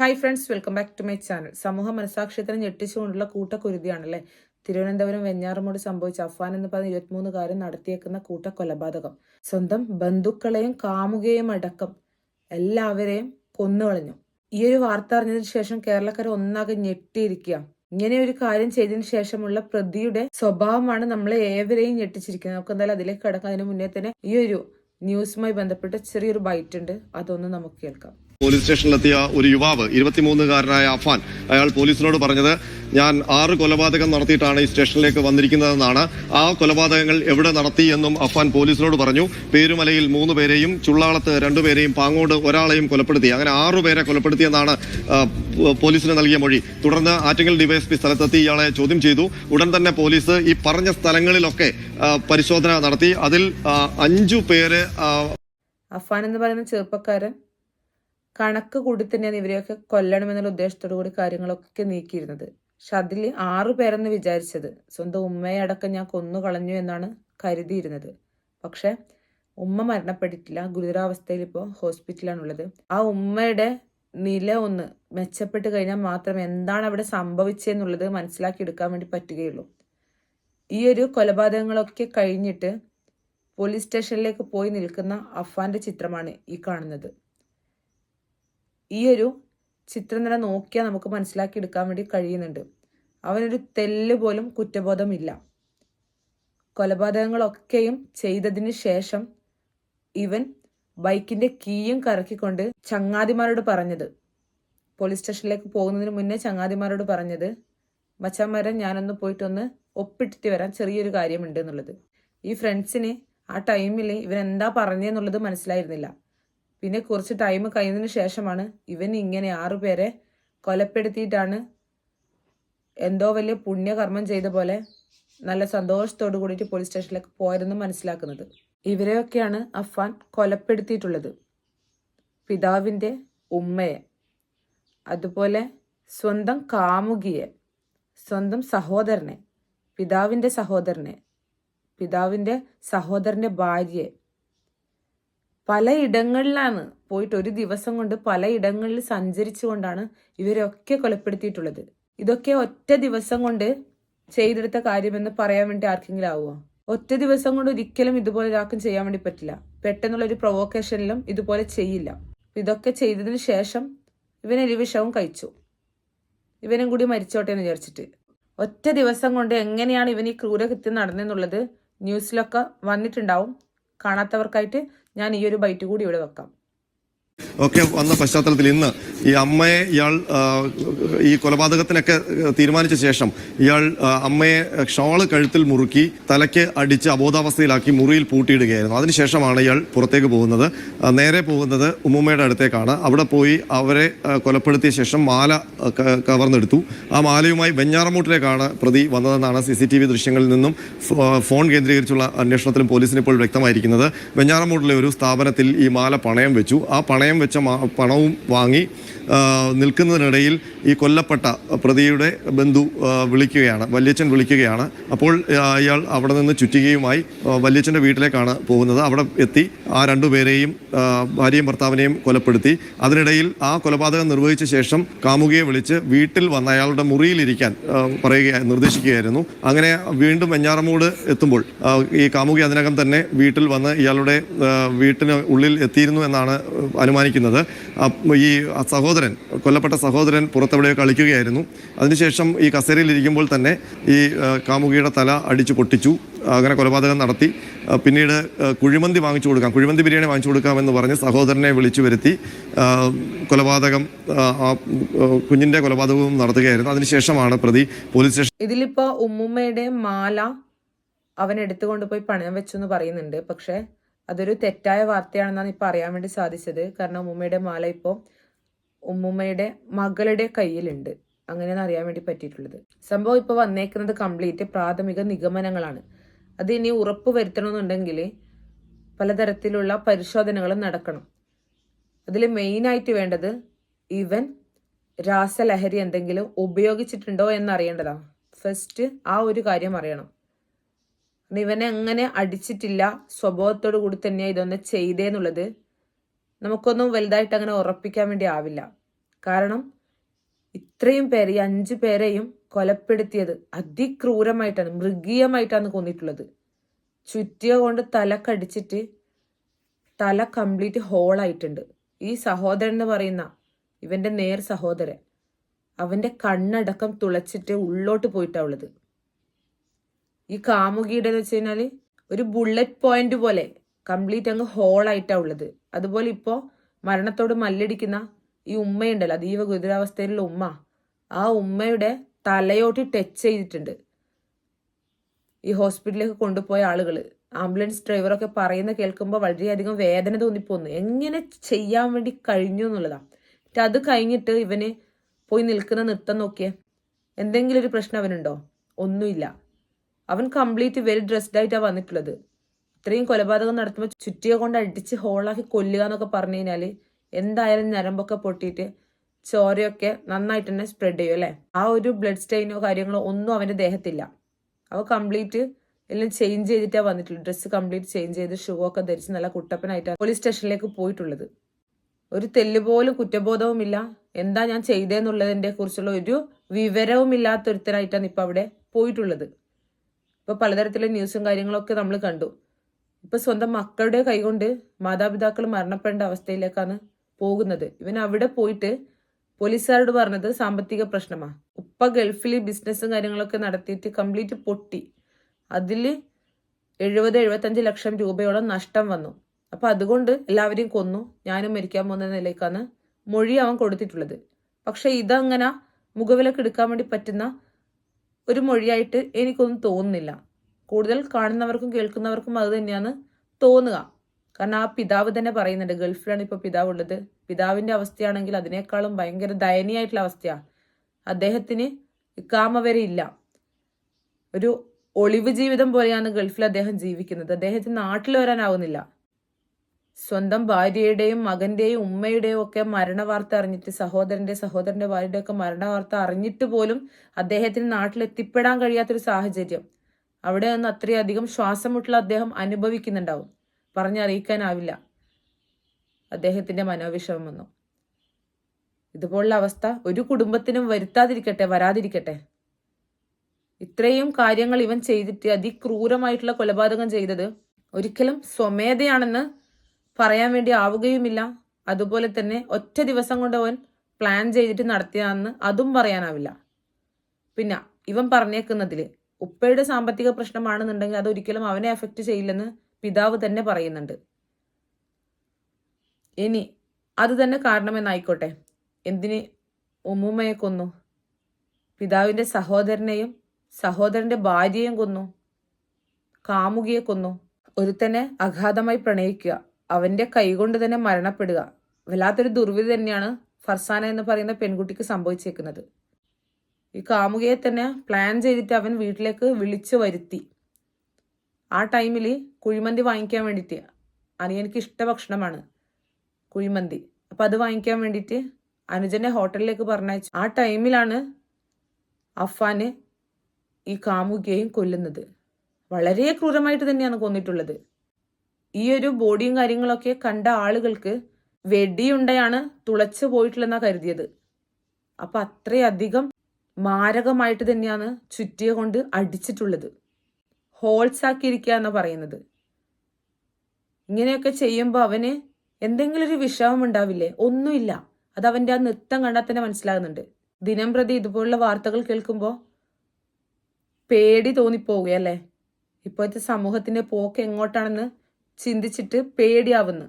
Hi friends welcome back to my channel സമൂഹ മനസാക്ഷ്യത്തിന് ഞെട്ടിച്ചുകൊണ്ടുള്ള കൂട്ടക്കുരുതിയാണല്ലേ? തിരുവനന്തപുരം വെഞ്ഞാറമൂട് സംഭവിച്ച അഫ്വാൻ എന്ന് പറഞ്ഞ ഇരുപത്തിമൂന്നുകാരൻ നടത്തിയേക്കുന്ന കൂട്ടക്കൊലപാതകം. സ്വന്തം ബന്ധുക്കളെയും കാമുകയും അടക്കം എല്ലാവരെയും കൊന്നുകളഞ്ഞു. ഈ ഒരു വാർത്ത അറിഞ്ഞതിന് ശേഷം കേരളക്കാർ ഒന്നാകെ ഞെട്ടിയിരിക്കുക ഇങ്ങനെ ഒരു കാര്യം ചെയ്തതിനു ശേഷമുള്ള പ്രതിയുടെ സ്വഭാവമാണ് നമ്മളെ ഏവരെയും ഞെട്ടിച്ചിരിക്കുന്നത്. നമുക്ക് എന്തായാലും അതിലേക്ക് കിടക്കാം. അതിന് മുന്നേ തന്നെ ഈ ഒരു ന്യൂസുമായി ബന്ധപ്പെട്ട് ചെറിയൊരു ബൈറ്റ് ഉണ്ട്. അതൊന്ന് നമുക്ക് കേൾക്കാം. പോലീസ് സ്റ്റേഷനിലെത്തിയ ഒരു യുവാവ് ഇരുപത്തിമൂന്നുകാരനായ അഫാൻ. അയാൾ പോലീസിനോട് പറഞ്ഞത് ഞാൻ ആറ് കൊലപാതകം നടത്തിയിട്ടാണ് ഈ സ്റ്റേഷനിലേക്ക് വന്നിരിക്കുന്നതെന്നാണ്. ആ കൊലപാതകങ്ങൾ എവിടെ നടത്തി എന്നും അഫാൻ പോലീസിനോട് പറഞ്ഞു. പേരുമലയിൽ മൂന്ന് പേരെയും ചുള്ളാളത്ത് രണ്ടുപേരെയും പാങ്ങോട് ഒരാളെയും കൊലപ്പെടുത്തി. അങ്ങനെ ആറുപേരെ കൊലപ്പെടുത്തിയെന്നാണ് പോലീസിന് നൽകിയ മൊഴി. തുടർന്ന് ആറ്റിങ്ങൽ ഡിവൈഎസ്പി സ്ഥലത്തെത്തി ഇയാളെ ചോദ്യം ചെയ്തു. ഉടൻ തന്നെ പോലീസ് ഈ പറഞ്ഞ സ്ഥലങ്ങളിലൊക്കെ പരിശോധന നടത്തി. അതിൽ അഞ്ചു പേര് അഫാൻ എന്ന് പറയുന്ന ചെറുപ്പക്കാരൻ കണക്ക് കൂടി തന്നെയാണ് ഇവരെയൊക്കെ കൊല്ലണമെന്നുള്ള ഉദ്ദേശത്തോടു കൂടി കാര്യങ്ങളൊക്കെ നീക്കിയിരുന്നത്. പക്ഷെ അതിൽ ആറു പേരെന്ന് വിചാരിച്ചത് സ്വന്തം ഉമ്മയെ അടക്കം ഞാൻ കൊന്നു കളഞ്ഞു എന്നാണ് കരുതിയിരുന്നത്. പക്ഷെ ഉമ്മ മരണപ്പെട്ടിട്ടില്ല. ഗുരുതരാവസ്ഥയിൽ ഇപ്പോൾ ഹോസ്പിറ്റലാണുള്ളത് ആ ഉമ്മയുടെ നില ഒന്ന് മെച്ചപ്പെട്ട് കഴിഞ്ഞാൽ മാത്രം എന്താണ് അവിടെ സംഭവിച്ചതെന്നുള്ളത് മനസ്സിലാക്കിയെടുക്കാൻ വേണ്ടി പറ്റുകയുള്ളൂ. ഈ ഒരു കൊലപാതകങ്ങളൊക്കെ കഴിഞ്ഞിട്ട് പോലീസ് സ്റ്റേഷനിലേക്ക് പോയി നിൽക്കുന്ന അഫാന്റെ ചിത്രമാണ് ഈ കാണുന്നത്. ഈ ഒരു ചിത്രം തന്നെ നോക്കിയാൽ നമുക്ക് മനസ്സിലാക്കി എടുക്കാൻ വേണ്ടി കഴിയുന്നുണ്ട്. അവനൊരു തെല്ല് പോലും കുറ്റബോധമില്ല. കൊലപാതകങ്ങളൊക്കെയും ചെയ്തതിന് ശേഷം ഇവൻ ബൈക്കിന്റെ കീയും കറക്കിക്കൊണ്ട് ചങ്ങാതിമാരോട് പറഞ്ഞത്. പോലീസ് സ്റ്റേഷനിലേക്ക് പോകുന്നതിന് മുന്നേ ചങ്ങാതിമാരോട് പറഞ്ഞത് മച്ചാന്മാരെ ഞാനൊന്ന് പോയിട്ടൊന്ന് ഒപ്പിട്ടിട്ട് വരാൻ ചെറിയൊരു കാര്യമുണ്ട് എന്നുള്ളത്. ഈ ഫ്രണ്ട്സിന് ആ ടൈമിൽ ഇവൻ എന്താ പറഞ്ഞെന്നുള്ളത് മനസ്സിലായിരുന്നില്ല. പിന്നെ കുറച്ച് ടൈം കഴിഞ്ഞതിന് ശേഷമാണ് ഇവൻ ഇങ്ങനെ ആറുപേരെ കൊലപ്പെടുത്തിയിട്ടാണ് എന്തോ വലിയ പുണ്യകർമ്മം ചെയ്ത പോലെ നല്ല സന്തോഷത്തോടു കൂടിയിട്ട് പോലീസ് സ്റ്റേഷനിലേക്ക് പോയതെന്ന് മനസ്സിലാക്കുന്നത്. ഇവരെയൊക്കെയാണ് അഫാൻ കൊലപ്പെടുത്തിയിട്ടുള്ളത്. പിതാവിന്റെ ഉമ്മയെ. അതുപോലെ സ്വന്തം കാമുകിയെ. സ്വന്തം സഹോദരനെ. പിതാവിന്റെ സഹോദരനെ. പിതാവിന്റെ സഹോദരന്റെ ഭാര്യയെ. പലയിടങ്ങളിലാണ് പോയിട്ട് ഒരു ദിവസം കൊണ്ട് പലയിടങ്ങളിൽ സഞ്ചരിച്ചുകൊണ്ടാണ് ഇവരൊക്കെ കൊലപ്പെടുത്തിയിട്ടുള്ളത്. ഇതൊക്കെ ഒറ്റ ദിവസം കൊണ്ട് ചെയ്തെടുത്ത കാര്യമെന്ന് പറയാൻ വേണ്ടി ആർക്കെങ്കിലും ആവുമോ ഒറ്റ ദിവസം കൊണ്ട് ഒരിക്കലും ഇതുപോലെ ഒരാൾക്കും ചെയ്യാൻ വേണ്ടി പറ്റില്ല. പെട്ടെന്നുള്ള ഒരു പ്രൊവോക്കേഷനിലും ഇതുപോലെ ചെയ്യില്ല. ഇതൊക്കെ ചെയ്തതിന് ശേഷം ഇവൻ എലിവിഷവും കഴിച്ചു. ഇവനും കൂടി മരിച്ചോട്ടെ എന്ന് വിചാരിച്ചിട്ട്. ഒറ്റ ദിവസം കൊണ്ട് എങ്ങനെയാണ് ഇവൻ ഈ ക്രൂരകൃത്യം നടന്നെന്നുള്ളത് ന്യൂസിലൊക്കെ വന്നിട്ടുണ്ടാവും. കാണാത്തവർക്കായിട്ട് ഞാൻ ഈ ഒരു ബൈറ്റ് കൂടി ഇവിടെ വെക്കാം. ഒക്കെ വന്ന പശ്ചാത്തലത്തിൽ ഇന്ന് ഈ അമ്മയെ ഇയാൾ ഈ കൊലപാതകത്തിനൊക്കെ തീരുമാനിച്ച ശേഷം ഇയാൾ അമ്മയെ ഷോൾ കഴുത്തിൽ മുറുക്കി തലയ്ക്ക് അടിച്ച് അബോധാവസ്ഥയിലാക്കി മുറിയിൽ പൂട്ടിയിടുകയായിരുന്നു. അതിനുശേഷമാണ് ഇയാൾ പുറത്തേക്ക് പോകുന്നത്. നേരെ പോകുന്നത് ഉമ്മുമ്മയുടെ അടുത്തേക്കാണ്. അവിടെ പോയി അവരെ കൊലപ്പെടുത്തിയ ശേഷം മാല കവർന്നെടുത്തു. ആ മാലയുമായി വെഞ്ഞാറമൂട്ടിലേക്കാണ് പ്രതി വന്നതെന്നാണ് സി സി ടി വി ദൃശ്യങ്ങളിൽ നിന്നും ഫോൺ കേന്ദ്രീകരിച്ചുള്ള അന്വേഷണത്തിലും പോലീസിന് ഇപ്പോൾ വ്യക്തമായിരിക്കുന്നത്. വെഞ്ഞാറമൂട്ടിലെ ഒരു സ്ഥാപനത്തിൽ ഈ മാല പണയം വെച്ചു. ആ പണയം വെച്ച പണവും വാങ്ങി നിൽക്കുന്നതിനിടയിൽ ഈ കൊല്ലപ്പെട്ട പ്രതിയുടെ ബന്ധു വിളിക്കുകയാണ് വല്യച്ഛൻ വിളിക്കുകയാണ്. അപ്പോൾ അയാൾ അവിടെ നിന്ന് ചുറ്റികയുമായി വല്യച്ഛന്റെ വീട്ടിലേക്കാണ് പോകുന്നത്. അവിടെ എത്തി ആ രണ്ടുപേരെയും ഭാര്യയും ഭർത്താവിനെയും കൊലപ്പെടുത്തി. അതിനിടയിൽ ആ കൊലപാതകം നിർവഹിച്ച ശേഷം കാമുകിയെ വിളിച്ച് വീട്ടിൽ വന്ന അയാളുടെ മുറിയിലിരിക്കാൻ പറയുക നിർദ്ദേശിക്കുകയായിരുന്നു. അങ്ങനെ വീണ്ടും വെഞ്ഞാറമൂട് എത്തുമ്പോൾ ഈ കാമുകി അതിനകം തന്നെ വീട്ടിൽ വന്ന് ഇയാളുടെ വീട്ടിന് ഉള്ളിൽ എത്തിയിരുന്നു എന്നാണ് അനുമാനിക്കുന്നത്. ഈ സഹോദരൻ കൊല്ലപ്പെട്ട സഹോദരൻ പുറത്തെവിടെയോ കളിക്കുകയായിരുന്നു. അതിനുശേഷം ഈ കസേരയിൽ ഇരിക്കുമ്പോൾ തന്നെ ഈ കാമുകിയുടെ തല അടിച്ചു പൊട്ടിച്ചു. അങ്ങനെ കൊലപാതകം നടത്തി. പിന്നീട് കുഴിമന്തി വാങ്ങിച്ചു കൊടുക്കാം. കുഴിമന്തി ബിരിയാണി വാങ്ങിച്ചു കൊടുക്കാമെന്ന് പറഞ്ഞ് സഹോദരനെ വിളിച്ചു വരുത്തി. കൊലപാതകം കുഞ്ഞിന്റെ കൊലപാതകവും നടത്തുകയായിരുന്നു. അതിനുശേഷമാണ് പ്രതി പോലീസ് സ്റ്റേഷൻ ഇതിലിപ്പോ ഉമ്മുമ്മയുടെ മാല അവൻ എടുത്തുകൊണ്ട് പോയി പണയം വെച്ചു എന്ന് പറയുന്നുണ്ട്. പക്ഷെ അതൊരു തെറ്റായ വാർത്തയാണെന്നാണ് ഇപ്പൊ അറിയാൻ വേണ്ടി സാധിച്ചത്. കാരണം ഉമ്മയുടെ മാല ഇപ്പോൾ ഉമ്മുമ്മയുടെ മകളുടെ കയ്യിലുണ്ട്. അങ്ങനെയാണ് അറിയാൻ വേണ്ടി പറ്റിയിട്ടുള്ളത്. സംഭവം ഇപ്പോൾ വന്നേക്കുന്നത് കംപ്ലീറ്റ് പ്രാഥമിക നിഗമനങ്ങളാണ്. അത് ഇനി ഉറപ്പ് വരുത്തണമെന്നുണ്ടെങ്കിൽ പലതരത്തിലുള്ള പരിശോധനകളും നടക്കണം. അതിൽ മെയിനായിട്ട് വേണ്ടത് ഇവൻ രാസലഹരി എന്തെങ്കിലും ഉപയോഗിച്ചിട്ടുണ്ടോ എന്നറിയേണ്ടതാ. ഫസ്റ്റ് ആ ഒരു കാര്യം അറിയണം. ഇവനെ എങ്ങനെ അടിച്ചിട്ടില്ല? സ്വഭാവത്തോടു കൂടി തന്നെയാണ് ഇതൊന്ന് ചെയ്തേന്നുള്ളത്. നമുക്കൊന്നും വലുതായിട്ട് അങ്ങനെ ഉറപ്പിക്കാൻ വേണ്ടി ആവില്ല. കാരണം ഇത്രയും പേരെ ഈ അഞ്ചു പേരെയും കൊലപ്പെടുത്തിയത് അതിക്രൂരമായിട്ടാണ് മൃഗീയമായിട്ടാണ് കൊന്നിട്ടുള്ളത് ചുറ്റിയ കൊണ്ട് തല കടിച്ചിട്ട് തല കംപ്ലീറ്റ് ഹോളായിട്ടുണ്ട്. ഈ സഹോദരൻ എന്ന് പറയുന്ന ഇവന്റെ നേർ സഹോദരൻ അവന്റെ കണ്ണടക്കം തുളച്ചിട്ട് ഉള്ളോട്ട് പോയിട്ടാ ഉള്ളത്. ഈ കാമുകിയുടെ എന്ന് വെച്ച് കഴിഞ്ഞാൽ ഒരു ബുള്ളറ്റ് പോയിന്റ് പോലെ കംപ്ലീറ്റ് അങ്ങ് ഹോളായിട്ടാണ് ഉള്ളത്. അതുപോലെ ഇപ്പോൾ മരണത്തോട് മല്ലടിക്കുന്ന ഈ ഉമ്മയുണ്ടല്ലോ അതീവ ഗുരുതരാവസ്ഥയിലുള്ള ഉമ്മ. ആ ഉമ്മയുടെ തലയോട്ട് ടച്ച് ചെയ്തിട്ടുണ്ട്. ഈ ഹോസ്പിറ്റലിലേക്ക് കൊണ്ടുപോയ ആളുകൾ ആംബുലൻസ് ഡ്രൈവറൊക്കെ പറയുന്ന കേൾക്കുമ്പോൾ വളരെയധികം വേദന തോന്നിപ്പോന്നു. എങ്ങനെ ചെയ്യാൻ വേണ്ടി കഴിഞ്ഞു എന്നുള്ളതാണ് എന്നിട്ട് അത് കഴിഞ്ഞിട്ട് ഇവന് പോയി നിൽക്കുന്ന നൃത്തം നോക്കിയേ. എന്തെങ്കിലും ഒരു പ്രശ്നം അവനുണ്ടോ? ഒന്നുമില്ല. അവൻ കംപ്ലീറ്റ് വെൽ ഡ്രസ്ഡ് ആയിട്ടാണ് വന്നിട്ടുള്ളത്. ഇത്രയും കൊലപാതകം നടത്തുമ്പോൾ ചുറ്റിക കൊണ്ട് അടിച്ച് ഹോളാക്കി കൊല്ലുക എന്നൊക്കെ പറഞ്ഞു കഴിഞ്ഞാൽ എന്തായാലും ഞരമ്പൊക്കെ പൊട്ടിയിട്ട് ചോരയൊക്കെ നന്നായിട്ട് തന്നെ സ്പ്രെഡ് ചെയ്യും അല്ലേ? ആ ഒരു ബ്ലഡ് സ്റ്റെയിനോ കാര്യങ്ങളോ ഒന്നും അവന്റെ ദേഹത്തില്ല. അവ കംപ്ലീറ്റ് എല്ലാം ചേഞ്ച് ചെയ്തിട്ടാണ് വന്നിട്ടുള്ളത്. ഡ്രസ്സ് കംപ്ലീറ്റ് ചേഞ്ച് ചെയ്ത് ഷൂ ഒക്കെ ധരിച്ച് നല്ല കുട്ടപ്പനായിട്ടാണ് പോലീസ് സ്റ്റേഷനിലേക്ക് പോയിട്ടുള്ളത്. ഒരു തെല്ല് പോലും കുറ്റബോധവുമില്ല. എന്താ ഞാൻ ചെയ്തതെന്നുള്ളതിനെ കുറിച്ചുള്ള ഒരു വിവരവും ഇല്ലാത്തൊരുത്തനായിട്ടാണ് ഇപ്പൊ അവിടെ പോയിട്ടുള്ളത്. ഇപ്പൊ പലതരത്തിലെ ന്യൂസും കാര്യങ്ങളൊക്കെ നമ്മൾ കണ്ടു. ഇപ്പൊ സ്വന്തം മക്കളുടെ കൈകൊണ്ട് മാതാപിതാക്കൾ മരണപ്പെടേണ്ട അവസ്ഥയിലേക്കാണ് പോകുന്നത്. ഇവൻ അവിടെ പോയിട്ട് പോലീസുകാരോട് പറഞ്ഞത് സാമ്പത്തിക പ്രശ്നമാണ് ഉപ്പ ഗൾഫിൽ ബിസിനസ്സും കാര്യങ്ങളൊക്കെ നടത്തിയിട്ട് കംപ്ലീറ്റ് പൊട്ടി. അതിൽ എഴുപത് എഴുപത്തഞ്ച് ലക്ഷം രൂപയോളം നഷ്ടം വന്നു. അപ്പൊ അതുകൊണ്ട് എല്ലാവരെയും കൊന്നു. ഞാനും മരിക്കാൻ പോകുന്ന നിലയ്ക്കാണ് മൊഴി അവൻ കൊടുത്തിട്ടുള്ളത്. പക്ഷെ ഇതങ്ങനെ മുഖവിലക്ക് എടുക്കാൻ വേണ്ടി പറ്റുന്ന ഒരു മൊഴിയായിട്ട് എനിക്കൊന്നും തോന്നുന്നില്ല. കൂടുതൽ കാണുന്നവർക്കും കേൾക്കുന്നവർക്കും അത് തന്നെയാണ് തോന്നുക. കാരണം ആ പിതാവ് തന്നെ പറയുന്നുണ്ട് ഗൾഫിലാണ് ഇപ്പോൾ പിതാവ് ഉള്ളത് പിതാവിന്റെ അവസ്ഥയാണെങ്കിൽ അതിനേക്കാളും ഭയങ്കര ദയനീയായിട്ടുള്ള അവസ്ഥയാണ് അദ്ദേഹത്തിന് ഇക്കാമ വരെ ഇല്ല. ഒരു ഒളിവ് ജീവിതം പോലെയാണ് ഗൾഫിൽ അദ്ദേഹം ജീവിക്കുന്നത്. അദ്ദേഹത്തിന് നാട്ടിൽ വരാനാവുന്നില്ല. സ്വന്തം ഭാര്യയുടെയും മകന്റെയും ഉമ്മയുടെയും ഒക്കെ മരണ വാർത്ത അറിഞ്ഞിട്ട് സഹോദരന്റെ സഹോദരന്റെ ഭാര്യയുടെ ഒക്കെ മരണ വാർത്ത അറിഞ്ഞിട്ട് പോലും അദ്ദേഹത്തിന് നാട്ടിലെത്തിപ്പെടാൻ കഴിയാത്തൊരു സാഹചര്യം. അവിടെ നിന്ന് അത്രയധികം ശ്വാസമുട്ടൽ അദ്ദേഹം അനുഭവിക്കുന്നുണ്ടാവും. പറഞ്ഞറിയിക്കാനാവില്ല. അദ്ദേഹത്തിന്റെ മനോവിഷമം വന്നു. ഇതുപോലുള്ള അവസ്ഥ ഒരു കുടുംബത്തിനും വരുത്താതിരിക്കട്ടെ വരാതിരിക്കട്ടെ. ഇത്രയും കാര്യങ്ങൾ ഇവൻ ചെയ്തിട്ട് അതിക്രൂരമായിട്ടുള്ള കൊലപാതകം ചെയ്തത് ഒരിക്കലും സ്വമേധയാണെന്ന് പറയാൻ വേണ്ടി ആവുകയുമില്ല. അതുപോലെ തന്നെ ഒറ്റ ദിവസം കൊണ്ട് അവൻ പ്ലാൻ ചെയ്തിട്ട് നടത്തിയതാണെന്ന് അതും പറയാനാവില്ല. പിന്നെ ഇവൻ പറഞ്ഞേക്കുന്നതിൽ ഉപ്പയുടെ സാമ്പത്തിക പ്രശ്നമാണെന്നുണ്ടെങ്കിൽ അതൊരിക്കലും അവനെ എഫക്റ്റ് ചെയ്യില്ലെന്ന് പിതാവ് തന്നെ പറയുന്നുണ്ട്. ഇനി അത് തന്നെ കാരണമെന്നായിക്കോട്ടെ. എന്തിന് ഉമ്മുമ്മയെ കൊന്നു? പിതാവിന്റെ സഹോദരനെയും സഹോദരന്റെ ഭാര്യയെയും കൊന്നു. കാമുകിയെ കൊന്നു. ഒരുത്തനെ അഗാധമായി പ്രണയിക്കുക. അവന്റെ കൈകൊണ്ട് തന്നെ മരണപ്പെടുക. വല്ലാത്തൊരു ദുർവിധി തന്നെയാണ് ഫർസാന എന്ന് പറയുന്ന പെൺകുട്ടിക്ക് സംഭവിച്ചേക്കുന്നത്. ഈ കാമുകയെ തന്നെ പ്ലാൻ ചെയ്തിട്ട് അവൻ വീട്ടിലേക്ക് വിളിച്ചു വരുത്തി. ആ ടൈമിൽ കുഴിമന്തി വാങ്ങിക്കാൻ വേണ്ടിയിട്ട് അനിയനിക്ക് ഇഷ്ട ഭക്ഷണമാണ് കുഴിമന്തി. അപ്പം അത് വാങ്ങിക്കാൻ വേണ്ടിയിട്ട് അനുജനെ ഹോട്ടലിലേക്ക് പറഞ്ഞയച്ചു. ആ ടൈമിലാണ് അഫാന് ഈ കാമുകയെയും കൊല്ലുന്നത്. വളരെ ക്രൂരമായിട്ട് തന്നെയാണ് കൊന്നിട്ടുള്ളത്. ഈ ഒരു ബോഡിയും കാര്യങ്ങളൊക്കെ കണ്ട ആളുകൾക്ക് വെടിയുണ്ടയാണ് തുളച്ചു പോയിട്ടുള്ളതെന്നാണ് കരുതിയത്. അപ്പൊ അത്രയധികം മാരകമായിട്ട് തന്നെയാണ് ചുറ്റിയ കൊണ്ട് അടിച്ചിട്ടുള്ളത്. ഹോൾസ് ആക്കിയിരിക്കുക എന്നാ പറയുന്നത്. ഇങ്ങനെയൊക്കെ ചെയ്യുമ്പോൾ അവന് എന്തെങ്കിലും ഒരു വിഷമം ഉണ്ടാവില്ലേ? ഒന്നുമില്ല. അത് അവന്റെ ആ നൃത്തം കണ്ടാൽ തന്നെ മനസ്സിലാകുന്നുണ്ട്. ദിനം പ്രതി ഇതുപോലുള്ള വാർത്തകൾ കേൾക്കുമ്പോൾ പേടി തോന്നിപ്പോവുകയല്ലേ ഇപ്പോഴത്തെ സമൂഹത്തിന്റെ പോക്ക് എങ്ങോട്ടാണെന്ന് ചിന്തിച്ചിട്ട് പേടിയാവുന്നു.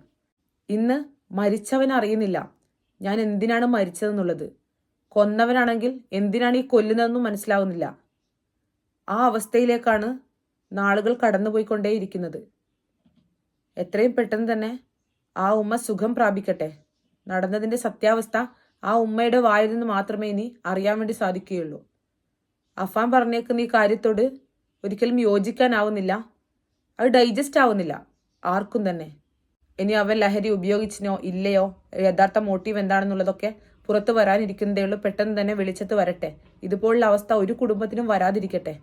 ഇന്ന് മരിച്ചവൻ അറിയുന്നില്ല. ഞാൻ എന്തിനാണ് മരിച്ചതെന്നുള്ളത്? കൊന്നവനാണെങ്കിൽ എന്തിനാണ് ഈ കൊല്ലുന്നതെന്നും മനസ്സിലാവുന്നില്ല. ആ അവസ്ഥയിലേക്കാണ് നാളുകൾ കടന്നുപോയിക്കൊണ്ടേയിരിക്കുന്നത്. എത്രയും പെട്ടെന്ന് തന്നെ ആ ഉമ്മ സുഖം പ്രാപിക്കട്ടെ. നടന്നതിന്റെ സത്യാവസ്ഥ ആ ഉമ്മയുടെ വായിൽ നിന്ന് മാത്രമേ ഇനി അറിയാൻ വേണ്ടി സാധിക്കുകയുള്ളൂ. അഫാൻ പറഞ്ഞേക്കുന്ന ഈ കാര്യത്തോട് ഒരിക്കലും യോജിക്കാനാവുന്നില്ല. അത് ഡൈജസ്റ്റ് ആവുന്നില്ല. ആർക്കും തന്നെ. ഇനി അവൻ ലഹരി ഉപയോഗിച്ചിനോ ഇല്ലയോ? യഥാർത്ഥ മോട്ടീവ് എന്താണെന്നുള്ളതൊക്കെ പുറത്തു വരാനിരിക്കുന്നതേ ഉള്ളൂ. പെട്ടെന്ന് തന്നെ വെളിച്ചത്ത് വരട്ടെ. ഇതുപോലുള്ള അവസ്ഥ ഒരു കുടുംബത്തിനും വരാതിരിക്കട്ടെ.